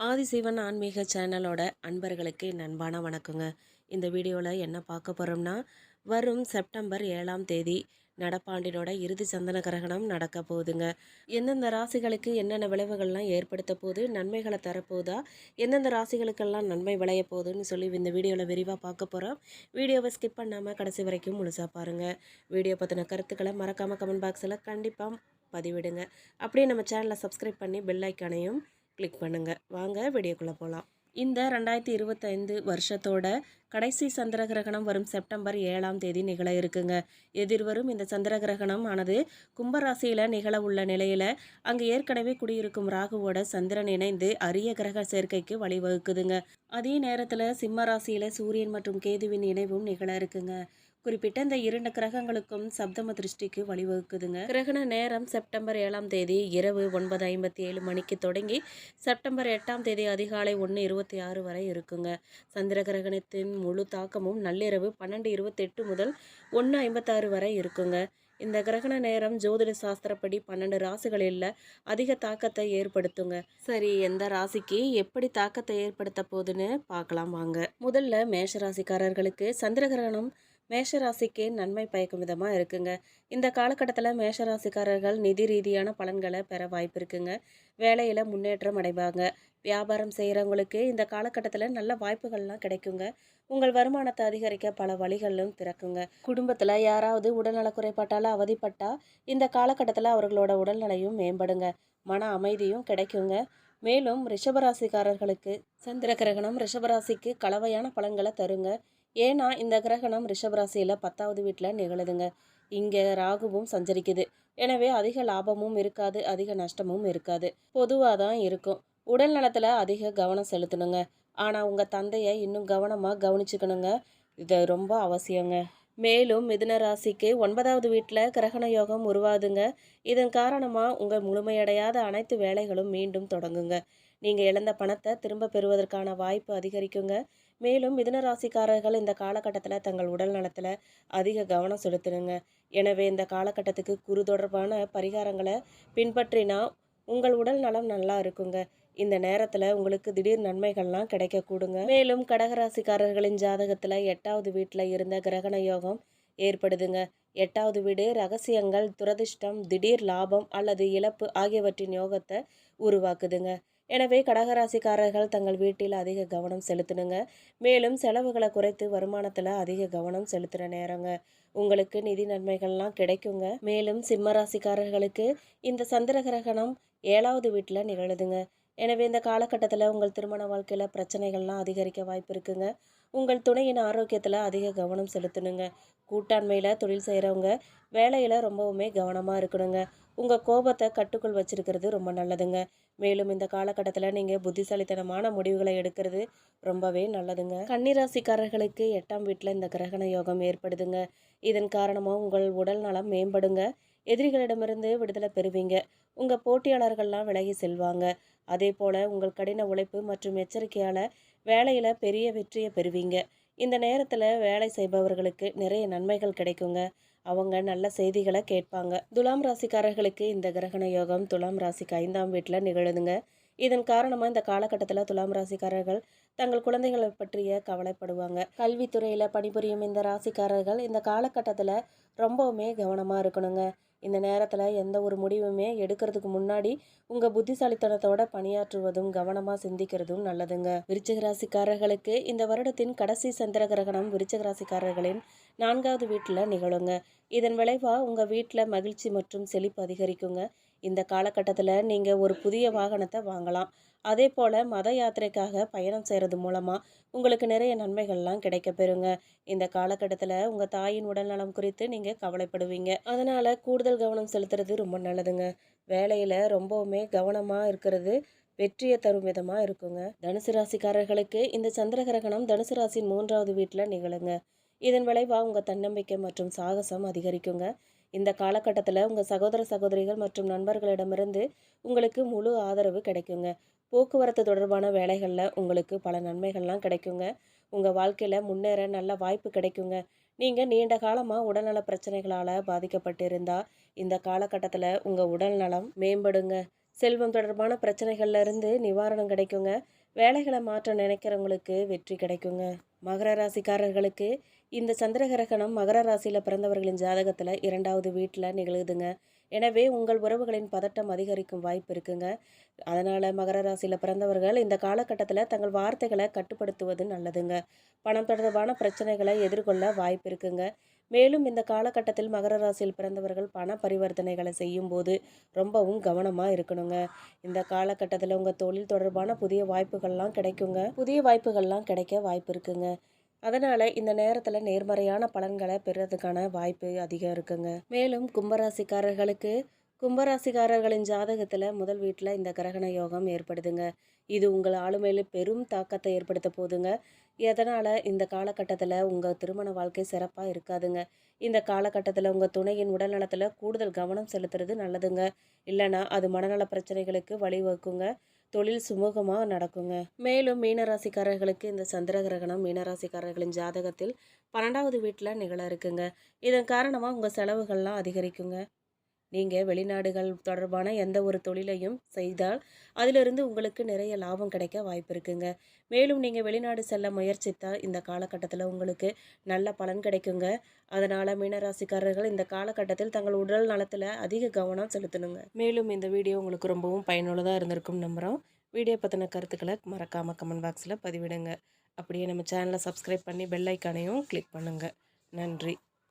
ஆதிசிவன் ஆன்மீக சேனலோட அன்பர்களுக்கு என் வணக்கங்க. இந்த வீடியோவில் என்ன பார்க்க போகிறோம்னா வரும் செப்டம்பர் ஏழாம் தேதி நடப்பாண்டினோட இறுதி சந்தன கிரகணம் நடக்க போகுதுங்க. எந்தெந்த ராசிகளுக்கு என்னென்ன விளைவுகள்லாம் ஏற்படுத்த போகுது நன்மைகளை தரப்போதா எந்தெந்த ராசிகளுக்கெல்லாம் நன்மை விளைய போகுதுன்னு சொல்லி இந்த வீடியோவில் விரிவாக பார்க்க போகிறோம் வீடியோவை ஸ்கிப் பண்ணாமல் கடைசி வரைக்கும் முழுசாக பாருங்கள் வீடியோ பற்றின கருத்துக்களை மறக்காமல் கமெண்ட் பாக்ஸில் கண்டிப்பாக பதிவிடுங்க. அப்படியே நம்ம சேனலை சப்ஸ்கிரைப் பண்ணி பெல் ஐக்கானையும் கிளிக் பண்ணுங்கள் வாங்க வீடியோக்குள்ளே போகலாம் இந்த ரெண்டாயிரத்தி இருபத்தைந்து வருஷத்தோட கடைசி சந்திர கிரகணம் வரும் செப்டம்பர் ஏழாம் தேதி நிகழ இருக்குங்க. எதிர்வரும் இந்த சந்திர கிரகணம் ஆனது கும்பராசியில் நிகழ உள்ள நிலையில் அங்கே ஏற்கனவே குடியிருக்கும் ராகுவோட சந்திரன் இணைந்து அரிய கிரக சேர்க்கைக்கு வழிவகுக்குதுங்க. அதே நேரத்தில் சிம்ம ராசியில் சூரியன் மற்றும் கேதுவின் இணைவும் நிகழ இருக்குங்க. குறிப்பிட்ட இந்த இரண்டு கிரகங்களுக்கும் சப்தம திருஷ்டிக்கு வழிவகுக்குதுங்க. கிரகண நேரம் செப்டம்பர் ஏழாம் தேதி இரவு ஒன்பது ஐம்பத்தி ஏழு மணிக்கு தொடங்கி செப்டம்பர் எட்டாம் தேதி அதிகாலை ஒன்று இருபத்தி ஆறு வரை இருக்குங்க. சந்திர கிரகணத்தின் முழு தாக்கமும் நள்ளிரவு பன்னெண்டு இருபத்தெட்டு முதல் ஒன்று ஐம்பத்தாறு வரை இருக்குங்க. இந்த கிரகண நேரம் ஜோதிட சாஸ்திரப்படி பன்னெண்டு ராசிகளில் அதிக தாக்கத்தை ஏற்படுத்துங்க. சரி எந்த ராசிக்கு எப்படி தாக்கத்தை ஏற்படுத்த போகுதுன்னு பார்க்கலாம் வாங்க. முதல்ல மேஷ ராசிக்காரர்களுக்கு சந்திர கிரகணம் மேஷராசிக்கு நன்மை பயக்கும் விதமாக இருக்குங்க. இந்த காலகட்டத்தில் மேஷராசிக்காரர்கள் நிதி ரீதியான பலன்களை பெற வாய்ப்பு இருக்குங்க. வேலையில் முன்னேற்றம் அடைவாங்க. வியாபாரம் செய்கிறவங்களுக்கு இந்த காலகட்டத்தில் நல்ல வாய்ப்புகள்லாம் கிடைக்குங்க. உங்கள் வருமானத்தை அதிகரிக்க பல வழிகளும் திறக்குங்க. குடும்பத்தில் யாராவது உடல்நல குறைபாட்டால் அவதிப்பட்டால் இந்த காலகட்டத்தில் அவர்களோட உடல்நிலையும் மேம்படுங்க. மன அமைதியும் கிடைக்குங்க. மேலும் ரிஷபராசிக்காரர்களுக்கு சந்திர கிரகணம் ரிஷபராசிக்கு கலவையான பலன்களை தருங்க. ஏன்னா இந்த கிரகணம் ரிஷபராசியில் பத்தாவது வீட்டில் நிகழுதுங்க. இங்கே ராகுவும் சஞ்சரிக்குது. எனவே அதிக லாபமும் இருக்காது அதிக நஷ்டமும் இருக்காது. பொதுவாக தான் இருக்கும். உடல் நலத்தில் அதிக கவனம் செலுத்தணுங்க. ஆனால் உங்கள் தந்தையை இன்னும் கவனமாக கவனிச்சுக்கணுங்க. இது ரொம்ப அவசியங்க. மேலும் மிதுன ராசிக்கு ஒன்பதாவது வீட்டில் கிரகண யோகம் உருவாதுங்க இதன் காரணமாக உங்கள் முழுமையடையாத அனைத்து வேலைகளும் மீண்டும் தொடங்குங்க. நீங்கள் இழந்த பணத்தை திரும்ப பெறுவதற்கான வாய்ப்பு அதிகரிக்குங்க. மேலும் மிதுன ராசிக்காரர்கள் இந்த காலகட்டத்தில் தங்கள் உடல் நலத்தில் அதிக கவனம் செலுத்துனுங்க. எனவே இந்த காலகட்டத்துக்கு குரு தொடர்பான பரிகாரங்களை பின்பற்றினா உங்கள் உடல் நலம் நல்லா இருக்குங்க. இந்த நேரத்தில் உங்களுக்கு திடீர் நன்மைகள்லாம் கிடைக்கக்கூடுங்க. மேலும் கடகராசிக்காரர்களின் ஜாதகத்தில் எட்டாவது வீட்டில் இருந்த கிரகண யோகம் ஏற்படுதுங்க. எட்டாவது வீடு ரகசியங்கள் துரதிர்ஷ்டம் திடீர் லாபம் அல்லது இழப்பு ஆகியவற்றின் யோகத்தை உருவாக்குதுங்க. எனவே கடகராசிக்காரர்கள் தங்கள் வீட்டில் அதிக கவனம் செலுத்தணுங்க. மேலும் செலவுகளை குறைத்து வருமானத்தில் அதிக கவனம் செலுத்துகிற நேரங்க. உங்களுக்கு நிதி நன்மைகள்லாம் கிடைக்குங்க. மேலும் சிம்ம ராசிக்காரர்களுக்கு இந்த சந்திர கிரகணம் ஏழாவது வீட்டில் நிகழுதுங்க எனவே இந்த காலகட்டத்தில் உங்கள் திருமண வாழ்க்கையில் பிரச்சனைகள்லாம் அதிகரிக்க வாய்ப்பு இருக்குங்க. உங்கள் துணையின் ஆரோக்கியத்தில் அதிக கவனம் செலுத்தணுங்க. கூட்டாண்மையில் தொழில் செய்கிறவங்க வேலையில் ரொம்பவுமே கவனமாக இருக்கணுங்க. உங்கள் கோபத்தை கட்டுக்குள் வச்சிருக்கிறது ரொம்ப நல்லதுங்க. மேலும் இந்த காலகட்டத்தில் நீங்கள் புத்திசாலித்தனமான முடிவுகளை எடுக்கிறது ரொம்பவே நல்லதுங்க. கன்னிராசிக்காரர்களுக்கு எட்டாம் வீட்டில் இந்த கிரகண யோகம் ஏற்படுதுங்க. இதன் காரணமாக உங்கள் உடல் நலம் மேம்படுங்க. எதிரிகளிடமிருந்து விடுதலை பெறுவீங்க. உங்கள் போட்டியாளர்கள்லாம் விலகி செல்வாங்க. அதே போல் உங்கள் கடின உழைப்பு மற்றும் எச்சரிக்கையால் வேலையில் பெரிய வெற்றியை பெறுவீங்க. இந்த நேரத்தில் வேலை செய்பவர்களுக்கு நிறைய நன்மைகள் கிடைக்குங்க. அவங்க நல்ல செய்திகளை கேட்பாங்க. துலாம் ராசிக்காரர்களுக்கு இந்த கிரகண யோகம் துலாம் ராசிக்கு ஐந்தாம் வீட்டில் நிகழுதுங்க. இதன் காரணமாக இந்த காலகட்டத்தில் துலாம் ராசிக்காரர்கள் தங்கள் குழந்தைகளை பற்றிய கவலைப்படுவாங்க. கல்வித்துறையில் பணிபுரியும் இந்த ராசிக்காரர்கள் இந்த காலகட்டத்தில் ரொம்பவுமே கவனமாக இருக்கணுங்க. இந்த நேரத்தில் எந்த ஒரு முடிவுமே எடுக்கிறதுக்கு முன்னாடி உங்கள் புத்திசாலித்தனத்தோட பணியாற்றுவதும் கவனமாக சிந்திக்கிறதும் நல்லதுங்க. விருச்சிக ராசிக்காரர்களுக்கு இந்த வருடத்தின் கடைசி சந்திர கிரகணம் விருச்சிக ராசிக்காரர்களின் நான்காவது வீட்டில் நிகழுங்க. இதன் விளைவாக உங்கள் வீட்டில் மகிழ்ச்சி மற்றும் செழிப்பு அதிகரிக்குங்க. இந்த காலகட்டத்தில் நீங்கள் ஒரு புதிய வாகனத்தை வாங்கலாம். அதே போல் மத யாத்திரைக்காக பயணம் செய்கிறது மூலமாக உங்களுக்கு நிறைய நன்மைகள்லாம் கிடைக்க பெறுங்க. இந்த காலகட்டத்தில் உங்கள் தாயின் உடல்நலம் குறித்து நீங்கள் கவலைப்படுவீங்க. அதனால் கூடுதல் கவனம் செலுத்துறது ரொம்ப நல்லதுங்க. வேலையில் ரொம்பவுமே கவனமாக இருக்கிறது வெற்றியை தரும் விதமாக இருக்குங்க. தனுசு ராசிக்காரர்களுக்கு இந்த சந்திர கிரகணம் தனுசு ராசியின் மூன்றாவது வீட்டில் நிகழுங்க. இதன் விளைவாக உங்கள் தன்னம்பிக்கை மற்றும் சாகசம் அதிகரிக்குங்க. இந்த காலகட்டத்தில் உங்கள் சகோதர சகோதரிகள் மற்றும் நண்பர்களிடமிருந்து உங்களுக்கு முழு ஆதரவு கிடைக்குங்க. போக்குவரத்து தொடர்பான வேலைகளில் உங்களுக்கு பல நன்மைகள்லாம் கிடைக்குங்க. உங்கள் வாழ்க்கையில் முன்னேற நல்ல வாய்ப்பு கிடைக்குங்க. நீங்கள் நீண்ட காலமாக உடல்நல பிரச்சனைகளால் பாதிக்கப்பட்டு இருந்தால் இந்த காலகட்டத்தில் உங்கள் உடல் நலம் மேம்படுங்க. செல்வம் தொடர்பான பிரச்சனைகள்லேருந்து நிவாரணம் கிடைக்குங்க. வேலைகளை மாற்ற நினைக்கிறவங்களுக்கு வெற்றி கிடைக்குங்க. மகர ராசிக்காரர்களுக்கு இந்த சந்திர கிரகணம் மகர ராசியில் பிறந்தவர்களின் ஜாதகத்தில் இரண்டாவது வீட்டில் நிகழுதுங்க. எனவே உங்கள் உறவுகளின் பதட்டம் அதிகரிக்கும் வாய்ப்பு இருக்குங்க. அதனால் மகர ராசியில் பிறந்தவர்கள் இந்த காலகட்டத்தில் தங்கள் வார்த்தைகளை கட்டுப்படுத்துவது நல்லதுங்க. பணம் தொடர்பான பிரச்சனைகளை எதிர்கொள்ள வாய்ப்பு இருக்குங்க. மேலும் இந்த காலகட்டத்தில் மகர ராசியில் பிறந்தவர்கள் பண பரிவர்த்தனைகளை செய்யும்போது ரொம்பவும் கவனமாக இருக்கணுங்க. இந்த காலகட்டத்தில் உங்கள் தொழில் தொடர்பான புதிய வாய்ப்புகள்லாம் கிடைக்குங்க. புதிய வாய்ப்புகள்லாம் கிடைக்க வாய்ப்பு இருக்குங்க. அதனால் இந்த நேரத்தில் நேர்மறையான பலன்களை பெறுறதுக்கான வாய்ப்பு அதிகம் இருக்குங்க. மேலும் கும்பராசிக்காரர்களுக்கு கும்பராசிக்காரர்களின் ஜாதகத்தில் முதல் வீட்டில் இந்த கிரகண யோகம் ஏற்படுதுங்க. இது உங்கள் ஆளுமையில் பெரும் தாக்கத்தை ஏற்படுத்த போதுங்க எதனால் இந்த காலகட்டத்தில் உங்கள் திருமண வாழ்க்கை சிறப்பாக இருக்காதுங்க? இந்த காலகட்டத்தில் உங்கள் துணையின் உடல்நலத்தில் கூடுதல் கவனம் செலுத்துறது நல்லதுங்க. இல்லைன்னா அது மனநல பிரச்சனைகளுக்கு வழிவகுக்குங்க. தொழில் சுமூகமாக நடக்குங்க. மேலும் மீனராசிக்காரர்களுக்கு இந்த சந்திர கிரகணம் மீனராசிக்காரர்களின் ஜாதகத்தில் பன்னெண்டாவது வீட்டில் நிகழ இருக்குங்க. இதன் காரணமாக உங்கள் செலவுகள்லாம் அதிகரிக்குங்க. நீங்கள் வெளிநாடுகள் தொடர்பான எந்த ஒரு தொழிலையும் செய்தால் அதிலிருந்து உங்களுக்கு நிறைய லாபம் கிடைக்க வாய்ப்பு இருக்குங்க. மேலும் நீங்கள் வெளிநாடு செல்ல முயற்சித்தால் இந்த காலகட்டத்தில் உங்களுக்கு நல்ல பலன் கிடைக்குங்க. அதனால் மீனராசிக்காரர்கள் இந்த காலகட்டத்தில் தங்கள் உடல் நலத்தில் அதிக கவனம் செலுத்தணுங்க. மேலும் இந்த வீடியோ உங்களுக்கு ரொம்பவும் பயனுள்ளதாக இருந்திருக்கும் நம்புகிறோம் வீடியோ பற்றின கருத்துக்களை மறக்காமல் கமெண்ட் பாக்ஸில் பதிவிடுங்க. அப்படியே நம்ம சேனலை சப்ஸ்கிரைப் பண்ணி பெல் ஐக்கானையும் கிளிக் பண்ணுங்கள் நன்றி.